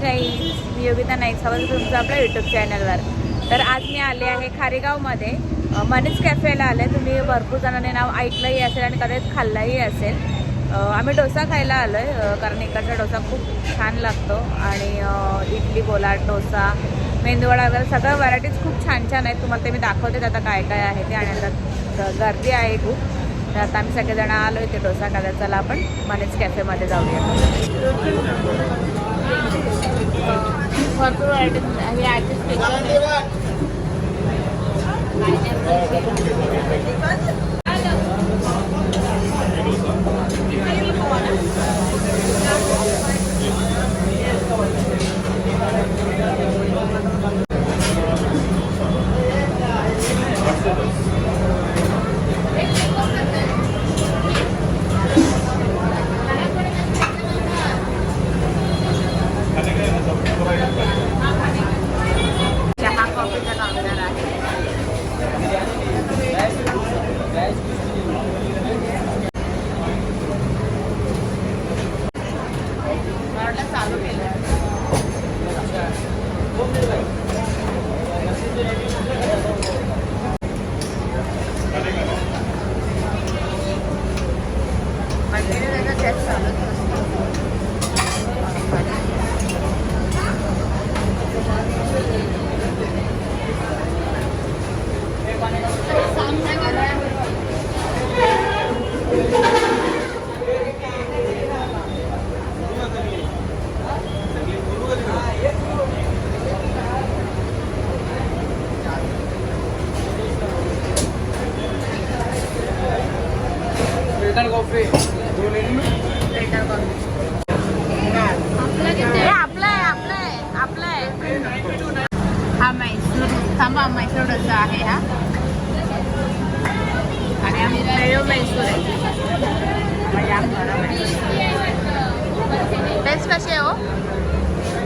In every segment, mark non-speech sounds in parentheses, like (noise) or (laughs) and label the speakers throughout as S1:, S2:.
S1: गाई मी योगिता नाईक स्वागत तुमचं आपल्या यूट्यूब चॅनलवर तर आज मी आले आहे खारेगावमध्ये. मनीष कॅफेला आले तुम्ही भरपूर जणांनी नाव ऐकलंही असेल आणि कदाचित खाल्लंही असेल. आम्ही डोसा खायला आलो आहे कारण इकडचा डोसा खूप छान लागतो आणि इडली बोला डोसा मेंदूवडा वगैरे सगळं व्हरायटीज खूप छान छान आहेत. तुम्हाला ते मी दाखवते आता काय काय आहे ते आणि आता गर्दी आहे खूप. तर आता आम्ही सगळेजण आलो आहे ते डोसा खायला. चला आपण मनीष कॅफेमध्ये जाऊया. भरपूर व्हरायटीज हे ॲडजस्ट चहा कॉफीचा काउंटर आहे मला वाटलं चालू केलं कंटिन्यू त्याचा टेस्ट चालूच असतो
S2: फिल्टर कॉफी दोन
S1: फिल्टर कॉफी हे आपलं आहे आपलं आहे आपलं आहे हा म्हैसूर थांबा डोसा आहे हा. आणि हा पेयो म्हैसूर आहे टेस्ट कशी आहे हो?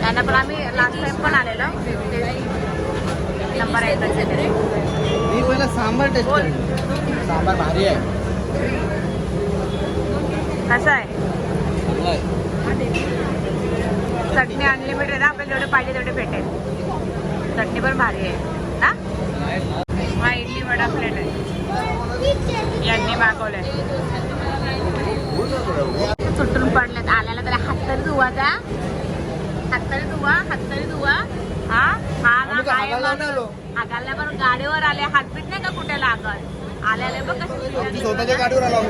S1: त्यांना पण आम्ही लास्ट टाइम पण आलेलो. नंबर आहे ते.
S2: मी पहिला सांबार टेस्ट
S1: बोल.
S2: करेन. सांबार भारी आहे.
S1: कसं आहे? चटणी अनलिमिटेड आपल्याला जेवढे पाहिजे तेवढे भेटेल. चटणी पण भारी आहे. हा इडली वडा प्लेट आहे. यांनी मागवलंय. सुटून पडलेत. आल्याला तरी हात तरी धुवा त्या हात तरी धुवा हात तरी धुवा. हा? हा ना काय.
S2: हागायला
S1: पण गाडीवर आले. हातबीत नाही का कुठे लागल आल्याला बघ कशी
S2: स्वतःच्या गाडीवर आलो.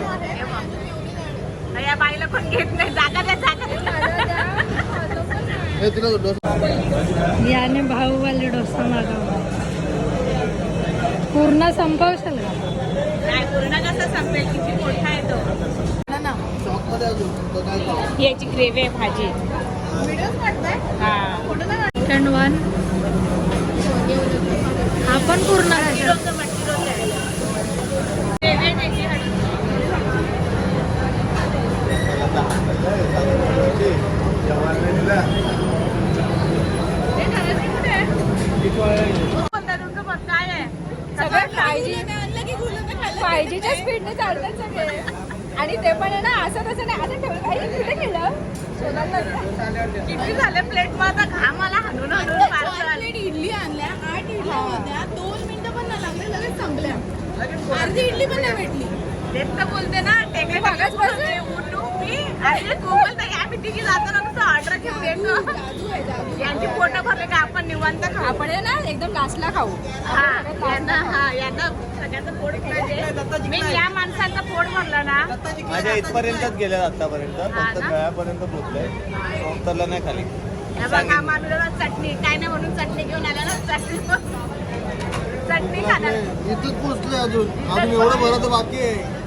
S1: हे या बाईला कोण घेत नाही? जागा द्या जागा
S3: याने भाऊवाले डोसा मागवला. पूर्ण संपवशाल का?
S1: नाही पूर्ण कसं संपेल? किती मोठा आहे तो?
S2: चॉकमध्ये अजून तो. काय खाऊ?
S1: ही याची ग्रेव्ही आहे भाजी. हा.
S3: सेकंड वन हा पण पूर्ण खायचा.
S1: रोजचं मटकी रोज आहे. ग्रेव्ही आहे त्याची हळद. हे घरात कुठे आहे? कोणता तुमचं मत काय आहे?
S3: सगळं पाहिजे. पाहिजेच्या स्पीडने चालतात सगळे. आणि ते पण आहे ना असं तसं नाही. असं ठेवलं काही कुठे केलं.
S1: किती झाले प्लेट मग? आता घाम आला हणून पार्सल
S4: इडली आणल्या आठ इडल्या होत्या. दोन मिनिटं पण नाही लागले लगेच संपल्या. अर्धी इडली पण नाही भेटली.
S1: तेच तर बोलते ना टेकडे भागाच बसले? उठू मी. आणि तू बोलते की आम्ही तिघी जातो ना ऑर्डर घेऊन येतो
S4: जादू आहे जादू
S1: यांची पोटं भरले का आपण निवांत खाऊ.
S3: आपण आहे ना एकदम लास्टला खाऊ.
S1: हा यांना हा यांना सगळ्याचं पोट भरायचे मी या माणसाचं पोट भरलं ना
S5: माझ्या इथपर्यंतच गेल्या आतापर्यंत फक्त? गळ्यापर्यंत पोहोचलंय उतरलं नाही खाली.
S1: बघा चटणी काय नाही म्हणून चटणी घेऊन आल्या ना चटणी. चटणी खाणार.
S2: इथंच पोचलोय अजून. अजून एवढं भरायचं बाकी आहे.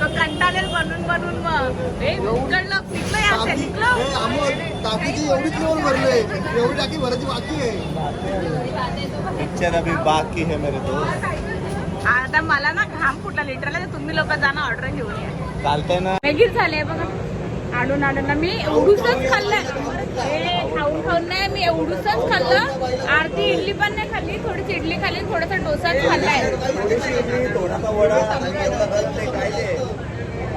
S1: तो कंटाळेल बनून बनून मग हे उकडलं पिकलं या
S2: टाकी
S1: निघलं
S2: आम्ही टाकीची एवढीच लेवल भरले एवढी टाकी भरायची बाकी आहे.
S5: पिक्चर अभी बाकी है मेरे तो
S1: आता मला ना घाम फुटला लिटरला तुम्ही लोक जाणं ऑर्डर घेऊन या.
S5: चालतंय ना.
S1: लगेच झाले बघा. आणून आणून ना मी एवढूसच खाल्लं. हे खाऊन खाऊन नाही मी एवढूसच खाल्लं. अर्धी इडली पण नाही खाल्ली थोडीशी इडली खाल्ली थोडासा डोसाच खाल्लाय.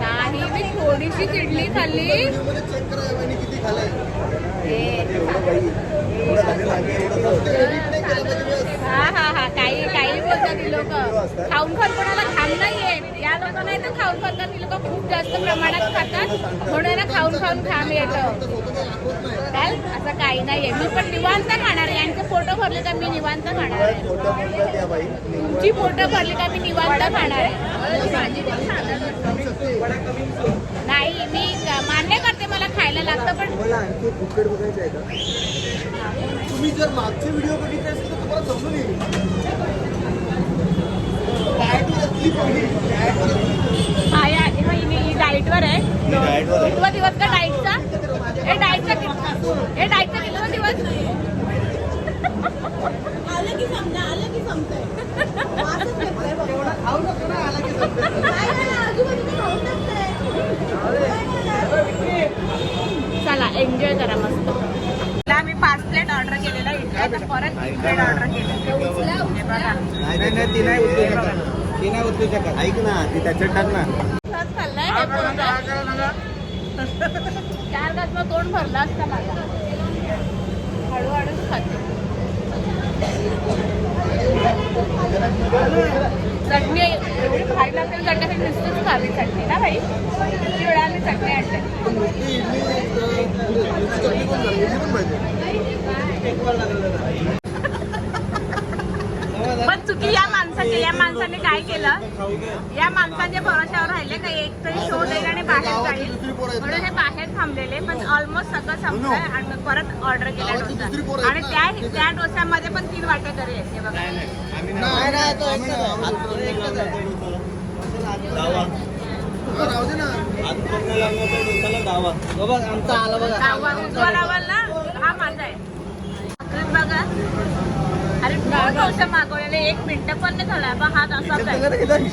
S1: नाही मी थोडी थोडीशी इडली खाल्ली. हा हा करतात ही लोक. खाऊन खाऊन कोणाला खाल नाहीये. या लोकांना नाही तर खाऊन करतात ही लोक खूप जास्त प्रमाणात खातात. म्हणून खाऊन खाऊन खाम येतं. चाल असं काही नाहीये. मी पण निवांत खाणार आहे. यांचे फोटो भरले का मी निवांत खाणार आहे. तुमची फोटो भरली का मी निवांत खाणार आहे. नाही मी मान्य करते मला खायला लागतं पण
S2: तुम्ही जर मागचे व्हिडिओ बघितले असेल तर तुम्हाला समजून येईल डाएटवर असली पहिली डाएटवर असली.
S1: हा या हा, ही- ही डाएटवर आहे.
S5: मी डाएटवर आहे.
S1: कितवा दिवस का डाएटचा? हे डाएटचा हे डाएटचा कितवा दिवस?
S4: आलं की समजा आलं की.
S1: चला एन्जॉय करा मस्त. आम्ही पाच प्लेट ऑर्डर केलेला आता परत प्लेट ऑर्डर केलेला. हे
S5: उचलू शकत ऐक ना ती त्याच्यात टाक ना.
S1: चार तास मग तोंड भरलं असतं माझा. हळूहळूच खाते. चटणी एवढी भारी लागते चटणी अशी नुसतीच खावी चटणी ना भाई किती वेळा आम्ही चटणी आणते.
S2: पण
S1: चुकी या माणसाची या माणसाने काय केलं? या माणसाच्या भरोश्यावर राहिले का? एक तरी शो देईल आणि बाहेर जाईल. म्हणून हे बाहेर थांबलेले पण ऑलमोस्ट सगळं संपलंय आणि मग परत ऑर्डर केला डोसा. आणि? त्या त्या डोस्यामध्ये पण तीन वाटेकरी आहेत हे बघा.
S2: नाही नाही. तो एकटाच आहे.
S5: दावा
S2: हा,
S5: तर
S1: हा माझा आहे. बघा. अरे दोन मागवलेले एक मिनिट पण नाही झाला. बा हात असाच आहे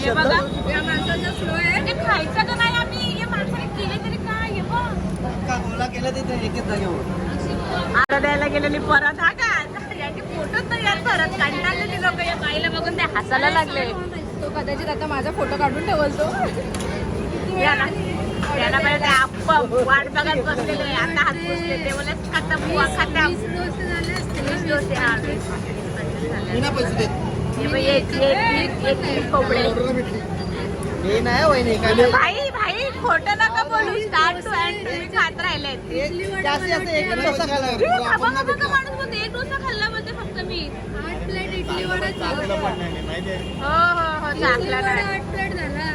S1: हे बघा. या माणसाचा स्लो आहे. ते खायचं का नाही आम्ही? या माणसाने केले तरी काय? हे बघ. आता द्यायला गेलेली परत. हा का? याची यार परत ते लोक. या बाईला बघून ते हसायला लागले.
S3: तो कदाचित आता माझा फोटो काढून ठेवल तो
S1: याला त्याला पहिले ते आप्पा वाट बघत बसलेले आता हात पुसले. ते बोले खाता बुवा खाता हा झाले.
S2: बिना पैसे देत.
S1: हे बघ, एक एक एक एक कोंबडे
S2: ऑर्डर भेटली
S5: नाही वहिनी काय
S1: भाई भाई खोटं नका बोलू. स्टार्ट टू एंड तुम्ही खात राहिले
S2: जास्तीत जास्त एक डोसा खाल्ला.
S1: बाबा बाबा का माणूस बोलतो एक डोसा खाल्ला बोलते फक्त मी.
S3: आठ प्लेट इडली वडा
S1: हो हो हो नाही
S3: आठ प्लेट झाला.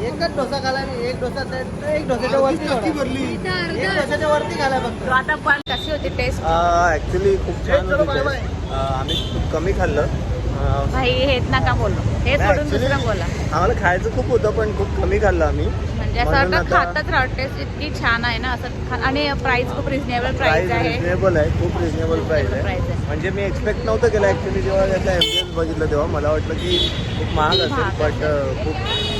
S5: एकच डोसा एक डोसा एक
S3: इथं अर्धा
S5: डोसाच्या वरती खाला फक्त.
S1: तो आता पण कशी होती टेस्ट
S5: ऍक्च्युली खूप छान
S2: चलो,
S5: होती taste. अं, आम्ही खूप कमी खाल्लं. अं,
S1: भाई हेच नका बोलू. हे
S5: नाही,
S1: सोडून
S5: actually
S1: दुसरं बोला.
S5: आम्हाला खायचं खूप होतं पण खूप कमी खाल्लं आम्ही.
S1: म्हणजे असं वाटतं खातच राहत इतकी छान आहे ना असं खा- आणि प्राइस खूप रिझनेबल प्राइस
S5: प्राइस
S1: आहे.
S5: रिजनेबल आहे खूप रिजनेबल प्राइस आहे.
S1: आहे.
S5: म्हणजे मी एक्सपेक्ट नव्हतं केलं ऍक्च्युली जेव्हा एम्बियन्स बघितलं तेव्हा. मला वाटलं की खूप महाग असेल
S1: महाग
S5: बट
S1: असेल.
S5: खूप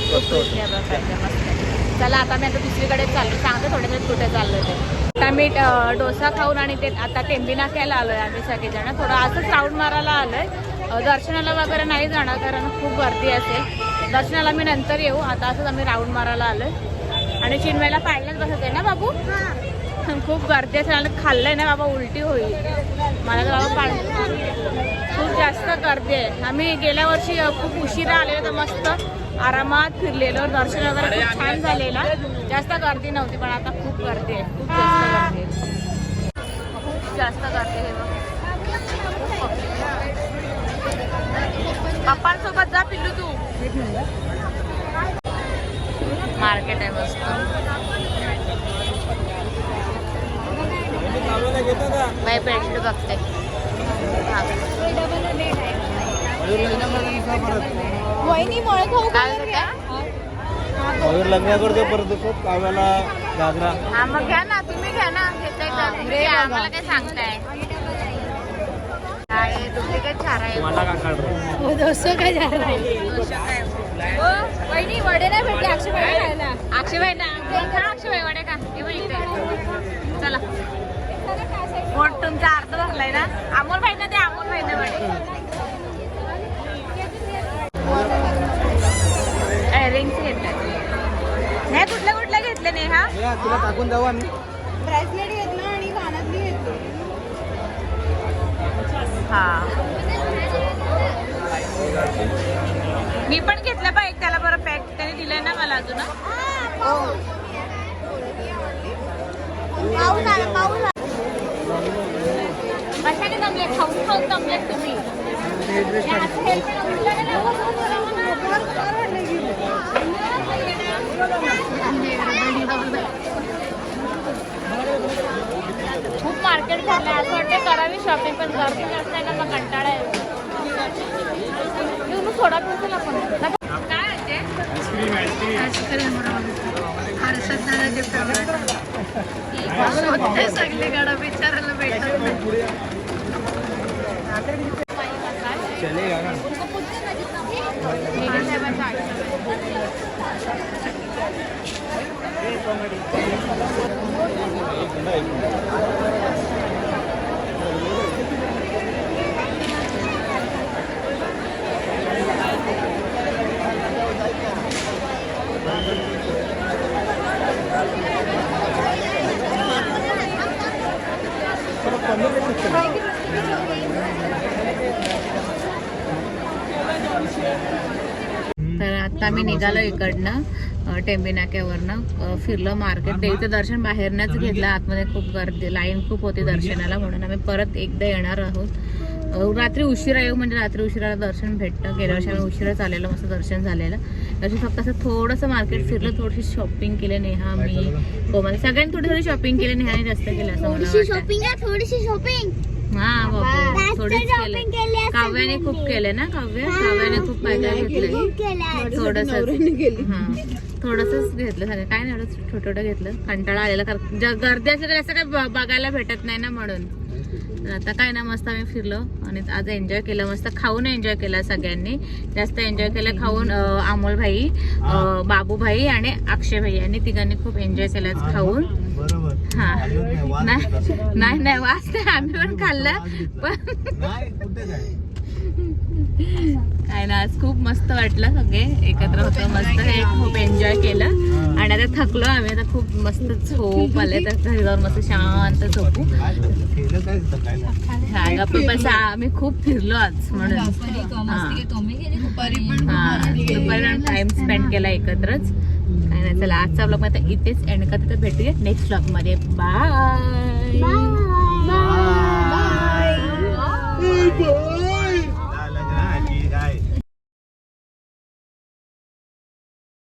S5: स्वस्त होतं.
S1: रिझनेबल प्राइस आहे मस्त चला आता मी आता दुसरीकडे चाललो सांगते थोडे कुठे चाललो ते. आता मी अं, डोसा खाऊन आणि ते आता टेंबिना खायला आलोय आम्ही सगळेजण. थोडं असंच राऊंड मारायला आलोय. अं, दर्शनाला वगैरे नाही जाणार कारण खूप गर्दी असेल. दर्शनाला मी नंतर येऊ. आता असंच आम्ही राऊंड मारायला आलोय. आणि चिन्मयला पाहिलंच बसत आहे ना बाबू? खूप गर्दी असेल आणि खाल्लंय ना बाबा उलटी होईल. मला तर बाबा पाणी खूप जास्त गर्दी आहे. आम्ही गेल्या वर्षी खूप उशिरा आलेलो तर मस्त आरामात फिरलेलो. दर्शन वगैरे खूप छान झालेलं. जास्त गर्दी नव्हती पण आता खूप गर्दी आहे. खूप जास्त गर्दी आहे. खूप जास्त गर्दी आहे. पप्पांसोबत जा पिल्लू तू. मार्केट आहे मस्त. बाई बेडशीट बघते.
S3: वहिनी मळ खाऊ
S1: काय
S5: परत खूप काव्याला घागरा.
S1: हा मग घ्या ना तुम्ही घ्या ना. घेताय आम्हाला काय सांगताय? डुप्लिकेट
S5: मला का काढ?
S3: हो वहिनी वडे नाही भेटले अक्षय खायला
S1: अक्षयबाई ना खा अक्षयबाई वडे का हे बघ. चला. पोट तुमचा अर्ध भरलाय ना? अमोल भाई ना ते अमोल भाई ना वडे रिंग्स घेतले हे कुठल्या कुठल्या घेतले नेहा?
S2: तुला टाकून जाऊ आम्ही.
S4: ब्रेसलेट घेतलं.
S1: हा. मी पण घेतलं पाहिजे त्याला बरं पॅक त्याने दिलंय ना मला अजून कशाने जमले खाऊन खाऊन जमले तुम्ही खूप मार्केट झालं असं वाटतं करावी शॉपिंग पण गर्दी जास्त आहे ना कंटाळा येऊ थोडा पिसेल आपण. काय आहे ते? आईस्क्रीम हर्षद सगळे गाडा विचारायला भेटत तर आता मी निघालो इकडनं अ, नाक्यावरनं फिरलो मार्केट. देवीचं दर्शन बाहेरनच घेतलं. आतमध्ये खूप गर्दी लाईन खूप होती दर्शनाला म्हणून. आम्ही परत एकदा येणार आहोत. रात्री उशिरा येऊ म्हणजे रात्री उशिराला दर्शन भेटतं. गेल्या वर्षी आम्ही उशिराच आलेलं मस्त दर्शन झालेलं. तशी फक्त असं थोडंसं मार्केट फिरलं थोडीशी शॉपिंग केली नेहा मी कोमल सगळ्यांनी थोडी थोडी शॉपिंग केली नेहाने जास्त केलं असं मला वाटतं
S3: शॉपिंग थोडीशी शॉपिंग
S1: हा बाबू थोडीच
S3: केली.
S1: काव्याने खूप. केले ना काव्य? काव्याने खूप काय काय घेतलंय. थोडस हा थोडंसंच घेतलं सगळं. काय नाही एवढं छोटं छोटं घेतलं. कंटाळा आलेला गर्दी असेल तर असं काही ब- बघायला भेटत नाही ना म्हणून. तर आता काय ना मस्त आम्ही फिरलो आणि आज एन्जॉय केलं मस्त खाऊन एन्जॉय केलं सगळ्यांनी. जास्त एन्जॉय केलं खाऊन अमोल भाई बाबू भाई आणि अक्षय भाई यांनी तिघांनी खूप एन्जॉय केलं खाऊन. हा. नाही. नाही वाच नाही आम्ही पण खाल्लं पण (laughs)
S2: काय
S1: ना आज खूप मस्त वाटलं सगळे एकत्र होतो मस्त हे खूप एन्जॉय केलं. आणि आता थकलो आम्ही आता खूप मस्त झोप आले. तर घरी जाऊन मस्त शांत झोपू. हा, बसा आम्ही खूप फिरलो आज म्हणून. हा.
S4: दुपारी पण
S1: टाइम स्पेंड केला. एकत्रच. काय नाही चला आजचा ब्लॉगमध्ये इथेच एंड करते. तर भेटूया नेक्स्ट ब्लॉगमध्ये. Bye
S3: bye
S2: bye